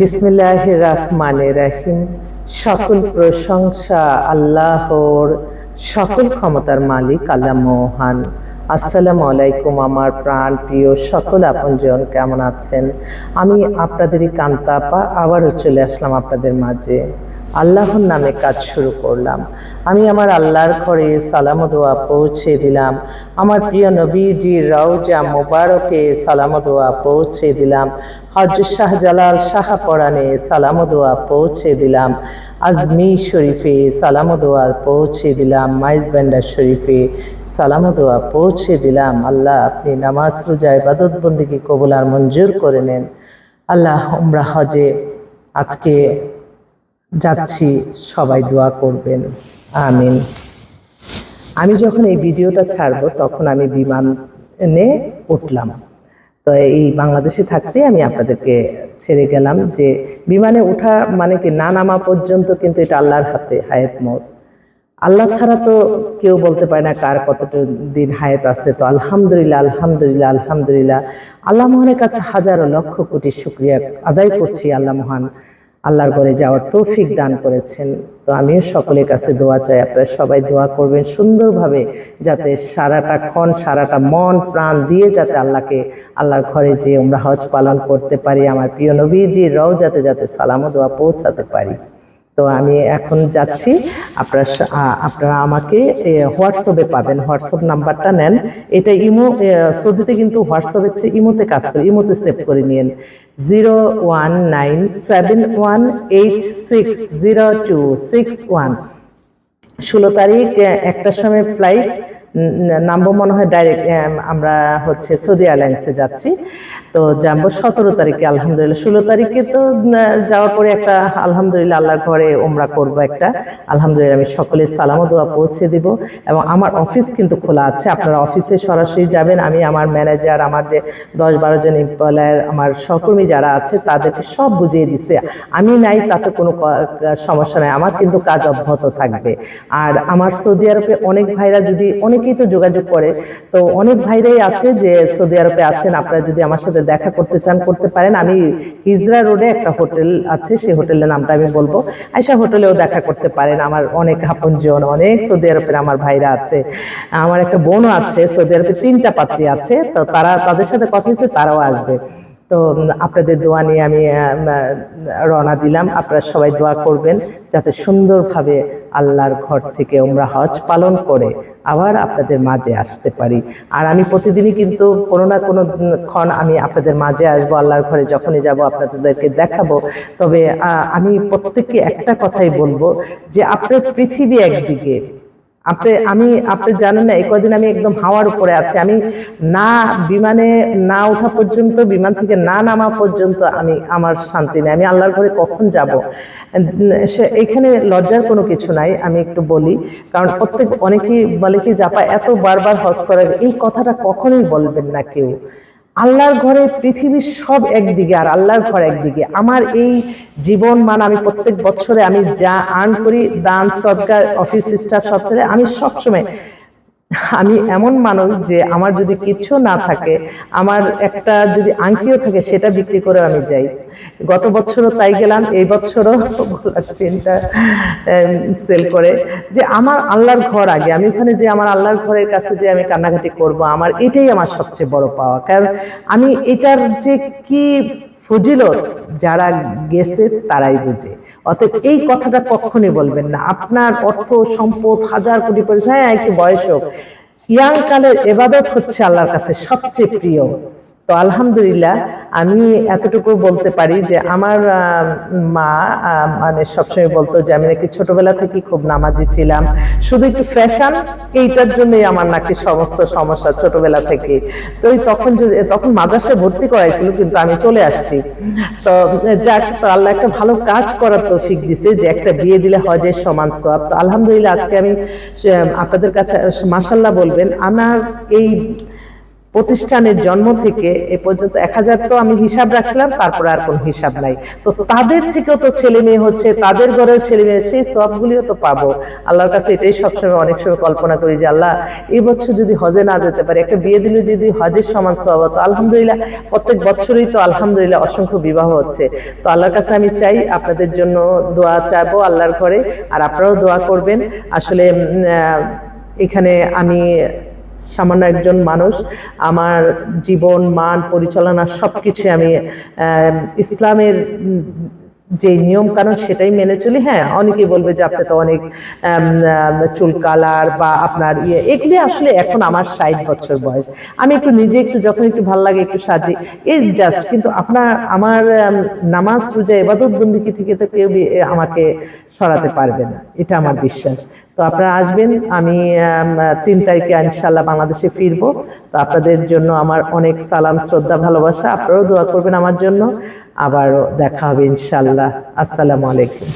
বিসমিল্লাহ রহমানে রাহিম। সকল প্রশংসা আল্লাহর, সকল ক্ষমতার মালিক আল্লাহ মোহান। আসসালামু আলাইকুম আমার প্রাণ প্রিয় সকল আপনজন, কেমন আছেন? আমি আপনাদেরই কান্তাপা, আবারও চলে আসলাম আপনাদের মাঝে। আল্লাহর নামে কাজ শুরু করলাম। আমি আমার আল্লাহর ঘরে সালাম দোয়া পৌঁছে দিলাম। আমার প্রিয় নবীজি রওজা মোবারকে সালাম দোয়া পৌঁছে দিলাম। হজ শাহজালাল শাহ পরাণে সালাম দোয়া পৌঁছে দিলাম। আজমি শরীফে সালাম দোয়া পৌঁছে দিলাম। মাইজ ব্যান্ডার শরীফে সালাম দোয়া পৌঁছে দিলাম। আল্লাহ আপনি নামাজ, রোজা, ইবাদত বন্দিকে কবুল আর মঞ্জুর করে নেন। আল্লাহ উমরা হজে আজকে যাচ্ছি, সবাই দোয়া করবেন। আমিন। আমি যখন এই ভিডিওটা ছাড়বো, তখন আমি বিমানে উঠলাম। তো এই বাংলাদেশে থাকতে আমি আপনাদেরকে ছেড়ে গেলাম যে বিমানে ওঠা মানে কি, না নামা পর্যন্ত কিন্তু এটা আল্লাহর হাতে, হায়াত মত। আল্লাহ ছাড়া তো কেউ বলতে পারে না কার কতটা দিন হায়াত আছে। তো আলহামদুলিল্লাহ আলহামদুলিল্লাহ আলহামদুলিল্লাহ। আল্লাহ মহানের কাছে হাজারো লক্ষ কোটি শুক্রিয়া আদায় করছি, আল্লাহ মহান। আল্লাহর ঘরে যাওয়ার তৌফিক দান করেছেন। তো আমিও সকলের কাছে দোয়া চাই, আপনারা সবাই দোয়া করবেন সুন্দরভাবে যাতে সারাটা ক্ষণ, সারাটা মন, প্রাণ দিয়ে যাতে আল্লাহকে, আল্লাহর ঘরে যে আমরা হজ পালন করতে পারি, আমার প্রিয় নবীজির রও যাতে যাতে সালাম ও দোয়া পৌঁছাতে পারি। তো আমি এখন যাচ্ছি, আপনারা আপনারা আমাকে হোয়াটসঅ্যাপে পাবেন, হোয়াটসঅ্যাপ নাম্বারটা নেন। এটা ইমো সৌদিতে কিন্তু হোয়াটসঅ্যাপের চেয়ে ইমোতে কাজ করে, ইমোতে সেভ করে নিন zero one nine seven one eight six zero two six one ষোলো তারিখ একটার সময় ফ্লাইট নামবো মনে হয় ডাইরেক্ট আমরা হচ্ছে সৌদি এয়ারলাইন্সে যাচ্ছি। তো যাব সতেরো তারিখে, আলহামদুলিল্লাহ। ষোলো তারিখে তো যাওয়ার পরে একটা আলহামদুলিল্লাহ আল্লাহর ঘরে ওমরা করব একটা। আলহামদুলিল্লাহ আমি সকলের সালাম দোয়া পৌঁছে দিব। এবং আমার অফিস কিন্তু খোলা আছে। আপনারা অফিসে সরাসরি যাবেন। আমি আমার ম্যানেজার আমার যে দশ বারো জন এমপ্লয়ার আমার সহকর্মী যারা আছে, তাদেরকে সব বুঝিয়ে দিচ্ছে আমি নাই, তাতে কোনো সমস্যা নাই। আমার কিন্তু কাজ অব্যাহত থাকবে। আর আমার সৌদি আরবে অনেক ভাইরা যদি অনেকেই তো যোগাযোগ করে। তো অনেক ভাইরাই আছে যে সৌদি আরবে আছেন, আপনারা যদি আমার সাথে দেখা করতে চান, করতে পারেন। আমি হিজরা রোডে একটা হোটেল আছে সেই হোটেলের নামটা আমি বলব। আয়সা হোটেলেও দেখা করতে পারেন। আমার অনেক আপনজন, অনেক সৌদি আরবের আমার ভাইরা আছে। আমার একটা বোনও আছে, সৌদি আরবে তিনটা পাত্রী আছে। তো তারা, তাদের সাথে কথা হয়েছে তারাও আসবে। তো আপনাদের দোয়া নিয়ে আমি রওনা দিলাম। আপনারা সবাই দোয়া করবেন যাতে সুন্দরভাবে আল্লাহর ঘর থেকে আমরা হজ পালন করে আবার আপনাদের মাঝে আসতে পারি। আর আমি প্রতিদিনই কিন্তু কোনো না কোনো ক্ষণ আমি আপনাদের মাঝে আসব, আল্লাহর ঘরে যখনই যাব আপনাদেরকে দেখাবো। তবে আমি প্রত্যেককে একটা কথাই বলব যে, আপনার পৃথিবী একদিকে আপনি আমি আপনি জানেন না এই কদিন আমি একদম হাওয়ার উপরে আছি। আমি না বিমানে না ওঠা পর্যন্ত বিমান থেকে না নামা পর্যন্ত আমি আমার শান্তি নেই। আমি আল্লাহর ঘরে কখন যাব? সে এখানে লজ্জার কোনো কিছু নাই আমি একটু বলি। কারণ প্রত্যেক অনেকেই বলে কি জাপা এত বারবার হজ করে এই কথাটা কখনোই বলবেন না কেউ। আল্লাহর ঘরে পৃথিবীর সব একদিকে আর আল্লাহর ঘর একদিকে। আমার এই জীবন মান আমি প্রত্যেক বছরে আমি যা আর্ন করি, দান সরকার অফিস স্টাফ সব ছেড়ে আমি সবসময় আমি এমন মানুষ যে আমার যদি কিছু না থাকে, আমার একটা যদি আংটিও থাকে সেটা বিক্রি করে আমি যাই। গত বছরও তাই গেলাম, এই বছরও চেনটা সেল করে। যে আমার আল্লাহর ঘর আগে, আমি ওখানে যে আমার আল্লাহর ঘরের কাছে যে আমি কান্নাকাটি করব, আমার এটাই আমার সবচেয়ে বড় পাওয়া। কারণ আমি এটার যে কি ফজিলত যারা গেছে তারাই বুঝে। অতএব এই কথাটা কখনই বলবেন না। আপনার অর্থ, সম্পদ, হাজার কোটি পয়সা হ্যাঁ একটু বয়স হোক। ইয়াং কালের এবাদত হচ্ছে আল্লাহর কাছে সবচেয়ে প্রিয়। তো আলহামদুলিল্লাহ, আমি এতটুকু বলতে পারি যে আমার মা মানে সবসময় বলতো যে আমি নাকি ছোটবেলা থেকে খুব নামাজি ছিলাম। শুধু একটু ফ্যাশন এইটার জন্যই আমার নাকি সমস্ত সমস্যা ছোটবেলা থেকে তো তখন যদি তখন মাদ্রাসায় ভর্তি করাইছিল, কিন্তু আমি চলে আসছি। তো যাক, তো আল্লাহ একটা ভালো কাজ করার তৌফিক দিছে যে একটা বিয়ে দিলে হজের সমান সব তো আলহামদুলিল্লাহ, আজকে আমি আপনাদের কাছে মাসাল্লাহ বলবেন, আমার এই প্রতিষ্ঠানের জন্ম থেকে এ পর্যন্ত এক হাজার তো আমি হিসাব রাখছিলাম, তারপরে আর কোনো হিসাব নাই। তো তাদের থেকেও তো ছেলে মেয়ে হচ্ছে, তাদের ঘরেও ছেলে মেয়ে, সেই সবগুলিও তো পাবো। আল্লাহর কাছে এটাই সবসময় অনেক সময় কল্পনা করি যে, আল্লাহ, এই বছর যদি হজে না যেতে পারে, একটা বিয়ে দিলে যদি হজের সমান সব হতো আলহামদুলিল্লাহ, প্রত্যেক বছরই তো আলহামদুলিল্লাহ অসংখ্য বিবাহ হচ্ছে। তো আল্লাহর কাছে আমি চাই আপনাদের জন্য দোয়া চাইব আল্লাহর ঘরে, আর আপনারাও দোয়া করবেন। আসলে এখানে আমি সামান্য একজন মানুষ, আমার জীবন, মান, পরিচালনা সব সবকিছু আমি ইসলামের যে নিয়ম কানুন সেটাই মেনে চলি। হ্যাঁ অনেকেই বলবে যে আপনি তো অনেক চুল কালার বা আপনার ইয়ে এগুলি আসলে এখন আমার ষাট বছর বয়স। আমি একটু নিজে একটু যখন একটু ভালো লাগে একটু সাজি, এই জাস্ট কিন্তু আপনার, আমার নামাজ, রোজা এবাদত বন্দিকি থেকে তো কেউ আমাকে সরাতে পারবে না। এটা আমার বিশ্বাস। তো আপনারা আসবেন, আমি তিন তারিখে ইনশাল্লাহ বাংলাদেশে ফিরবো। তো আপনাদের জন্য আমার অনেক সালাম, শ্রদ্ধা, ভালোবাসা। আপনারাও দোয়া করবেন আমার জন্য। আবারও দেখা হবে ইনশাল্লাহ আসসালামু আলাইকুম।